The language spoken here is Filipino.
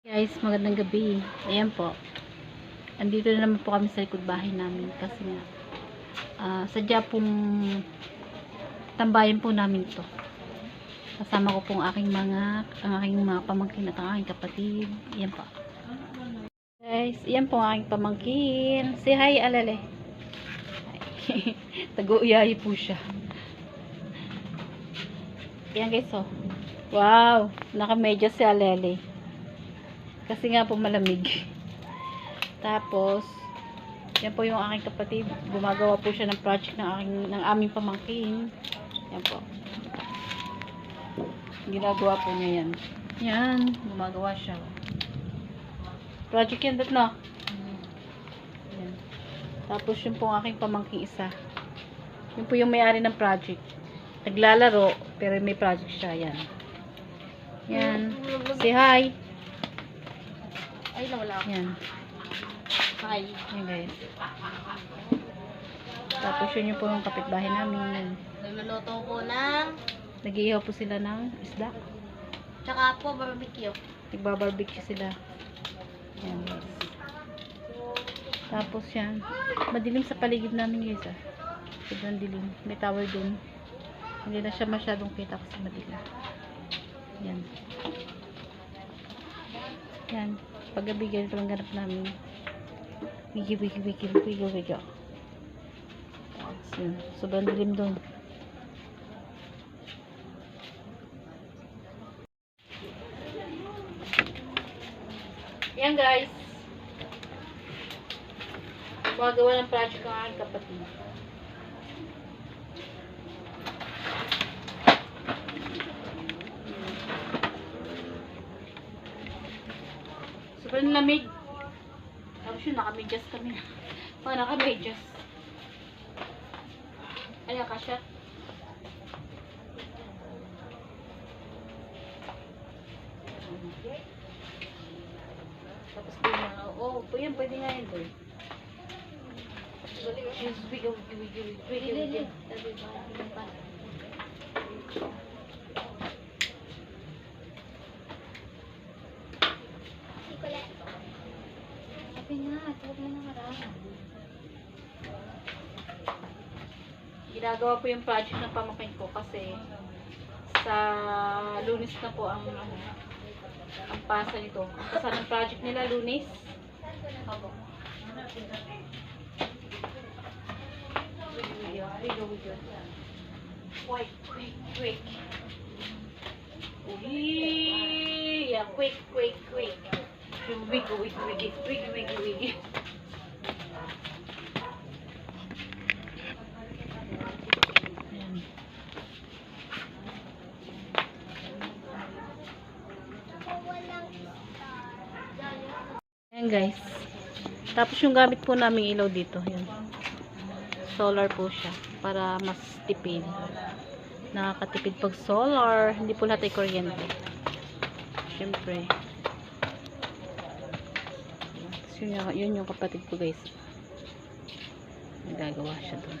Guys, magandang gabi. Ayan po. Andito na naman po kami sa likod bahay namin kasi nga ah, sadya pong tambayan po namin to. Kasama ko pong aking mga ang aking mga pamangkin at ang aking kapatid. Ayan po. Guys, ayan po ang aking pamangkin. Say hi, alale. Tago-uyayi po siya. Ayan guys, oh. Wow, naka-medyas si alele. Kasi nga po malamig. Tapos, yan po yung aking kapatid. Gumagawa po siya ng project ng, aking, ng aming pamangkin. Yan po. Ginagawa po niya yan. Yan, gumagawa siya. Project yan, dat no? Yan. Tapos yung po ang aking pamangking isa. Yun po yung may-ari ng project. Naglalaro, pero may project siya. Yan. Yan. Say hi. Ay, nawala ako. Yan. Hi. Yan guys. Tapos yun yung po yung kapitbahay namin. Nagluluto ko ng Nag-iihaw po sila ng isda. tsaka po barbecue. Nagbabarbecue sila. Yan guys. Tapos yan. Madilim sa paligid namin guys ah. Sobrang dilim. May tower dun. Hindi na siya masyadong kita kasi madilim. Yan. Yan. Paggabi ganito lang ganap namin. Wigi, wigi, wigi, wigi. Tapos yun. Sobrang dilim dun. Yan guys. Gumagawa ng project ang aking kapatid. Sobrang lamig. Tapos yun, nakamedyas kami. Oh, nakamedyas. Ayan, kasya. Tapos po yung mga, oh, po yan, pwede nga yan doon. Wiggle, wiggle, wiggle, wiggle, wiggle. Nga, huwag mo na marami. Ginagawa po yung project ng pamangkin ko kasi sa lunis na po ang ano, ang pasa nito. Pasa ng project nila wiggle. Quick, quick, quick. Uy, yeah, quick, quick, quick. Wiggle, wiggle, wiggle, wiggle, wiggle, wiggle. Ayan. Ayan guys. Tapos yung gamit po namin ilaw dito. Yan. Solar po siya. Para mas tipid. Nakakatipid pag solar. Hindi po lahat ay kuryente. Siyempre. Tapos yun, yung- yun yung kapatid ko guys. Nagagawa siya doon.